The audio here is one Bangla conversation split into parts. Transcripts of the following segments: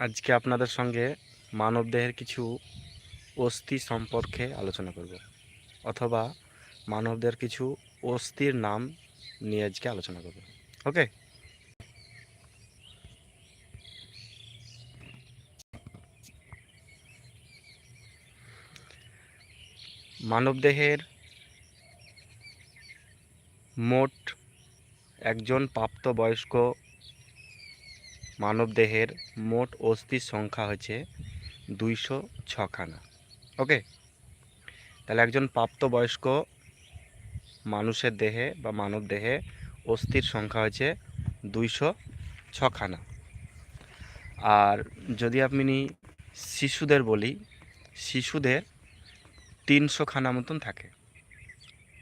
আজকে আপনাদের সঙ্গে মানবদেহের কিছু অস্থি সম্পর্কে আলোচনা করব, অথবা মানবদেহের কিছু অস্থির নাম নিয়ে আজকে আলোচনা করব। ওকে? মানবদেহের মোট একজন প্রাপ্তবয়স্ক মানবদেহের মোট অস্থির সংখ্যা হচ্ছে দুইশো ছখানা। ওকে? তাহলে একজন প্রাপ্তবয়স্ক মানুষের দেহে বা মানব দেহে অস্থির সংখ্যা হচ্ছে দুইশো ছখানা। আর যদি আপনি শিশুদের বলি, শিশুদের তিনশো খানা মতন থাকে।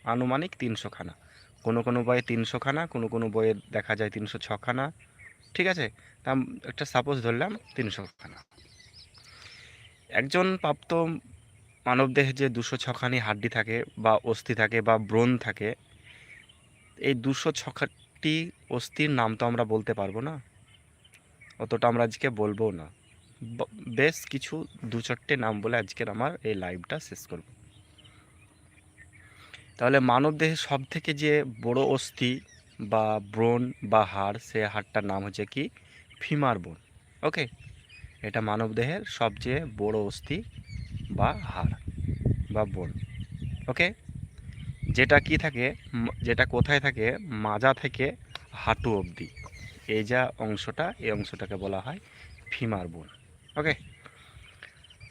আনুমানিক তিনশো খানা কোনো কোনো বইয়ে তিনশো খানা কোনো কোনো বইয়ে দেখা যায় তিনশো ছখানা। ঠিক আছে? তা একটা সাপোজ ধরলাম তিনশো খানা একজন প্রাপ্ত মানবদেহে যে দুশো ছখানি হাড্ডি থাকে বা অস্থি থাকে বা ব্রণ থাকে, এই দুশো ছখাটি অস্থির নাম তো আমরা বলতে পারব না। অতটা আমরা আজকে বলব না। বেশ কিছু দু চারটে নাম বলে আজকের আমার এই লাইভটা শেষ করব। তাহলে মানবদেহের সব থেকে যে বড় অস্থি বা ব্রণ বা হাড়, সে হাড়টার নাম হচ্ছে কি? ফিমার বোন। ওকে? এটা মানবদেহের সবচেয়ে বড় অস্থি বা হাড় বা বোন। ওকে? যেটা কি থাকে যেটা কোথায় থাকে, মাজা থেকে হাঁটু অবধি। এই যা অংশটা, এই অংশটাকে বলা হয় ফিমার বোন। ওকে?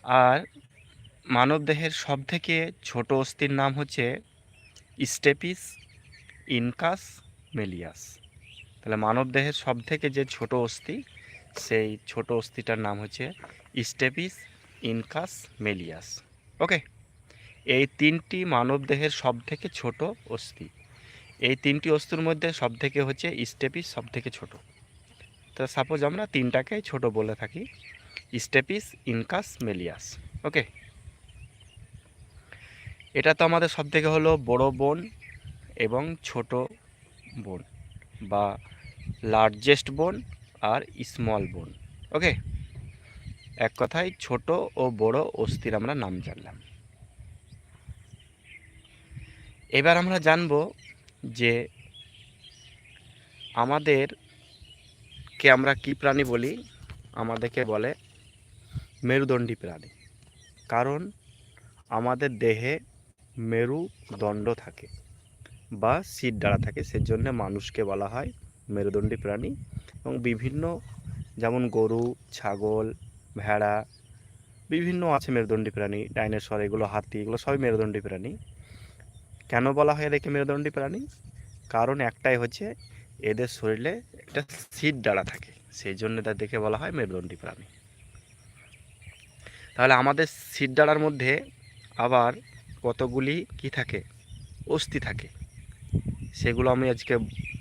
আর মানবদেহের সব থেকে ছোট অস্থির নাম হচ্ছে স্টেপিস ইনকাস মেলিয়াস। তাহলে মানবদেহের সব থেকে যে ছোট অস্থি, সেই ছোট অস্থিটার নাম হচ্ছে স্টেপিস ইনকাস মেলিয়াস। ওকে? এই তিনটি মানবদেহের সব থেকে ছোট অস্থি। এই তিনটি অস্থির মধ্যে সব থেকে হচ্ছে স্টেপিস সব থেকে ছোট। তো সাপোজ আমরা তিনটাকে ছোট বলে থাকি, স্টেপিস ইনকাস মেলিয়াস। ওকে? এটা তো আমাদের সব থেকে হলো বড় বোন এবং ছোট বোন বা লার্জেস্ট বোন আর স্মল বোন ওকে এক কথায় ছোট ও বড় অস্থির আমরা নাম জানলাম। এবার আমরা জানব যে আমাদের কে আমরা কি প্রাণী বলি? আমাদেরকে বলে মেরুদণ্ডী প্রাণী। কারণ আমাদের দেহে মেরুদণ্ড থাকে। বা সিট ডাড়া থাকে, সেজন্য মানুষকে বলা হয় মেরুদণ্ডী প্রাণী। এবং বিভিন্ন, যেমন গরু, ছাগল, ভেড়া, বিভিন্ন আছে মেরুদণ্ডী প্রাণী, ডাইনোসর, এগুলো হাতি, এগুলো সবই মেরুদণ্ডী প্রাণী। কেন বলা হয় এদেরকে মেরুদণ্ডী প্রাণী? কারণ একটাই হচ্ছে, এদের শরীরে একটা সিট ডাড়া থাকে সেই জন্য তাদেরকে বলা হয় মেরুদণ্ডী প্রাণী। তাহলে আমাদের সিট ডাড়ার মধ্যে আবার কতগুলি কি থাকে? অস্থি থাকে। সেগুলো আমি আজকে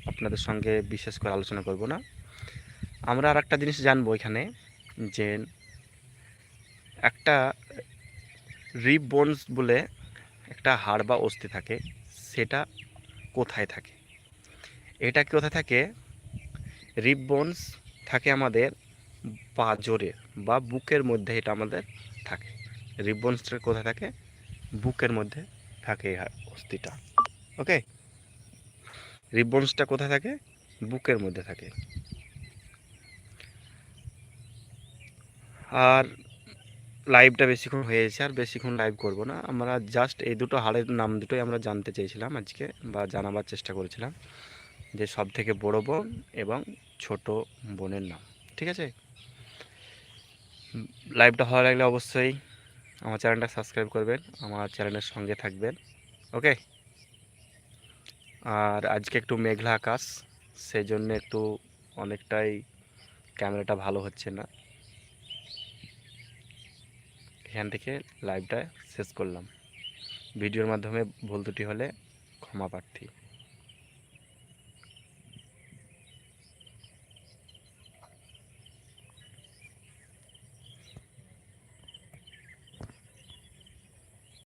আপনাদের সঙ্গে বিশেষ করে আলোচনা করব না। আমরা আর একটা জিনিস জানব এখানে যে একটা রিব বোনস বলে একটা হাড় বা অস্থি থাকে, সেটা কোথায় থাকে? এটা কোথায় থাকে? রিব বোনস থাকে আমাদের পাজরে বা বুকের মধ্যে এটা আমাদের থাকে। রিব বোনসটা কোথায় থাকে? বুকের মধ্যে থাকে এই অস্থিটা। ওকে রিবনসটা কোথায় থাকে? বুকের মধ্যে থাকে। আর লাইভটা বেশিক্ষণ হয়েছে আর বেশিক্ষণ লাইভ করব না। আমরা জাস্ট এই দুটো হাড়ের নাম দুটোই আমরা জানতে চেয়েছিলাম আজকে বা জানাবার চেষ্টা করেছিলাম যে সব থেকে বড় বোন এবং ছোট বোনের নাম। ঠিক আছে? লাইভটা ভালো লাগলে অবশ্যই আমার চ্যানেলটা সাবস্ক্রাইব করবেন, আমার চ্যানেলের সঙ্গে থাকবেন। ওকে আর আজকে একটু মেঘলা আকাশ সেই জন্য একটু অনেকটাই ক্যামেরাটা ভালো হচ্ছে না। এখান থেকে লাইভটা শেষ করলাম। ভিডিওর মাধ্যমে ভুল ত্রুটি হলে ক্ষমা প্রার্থী।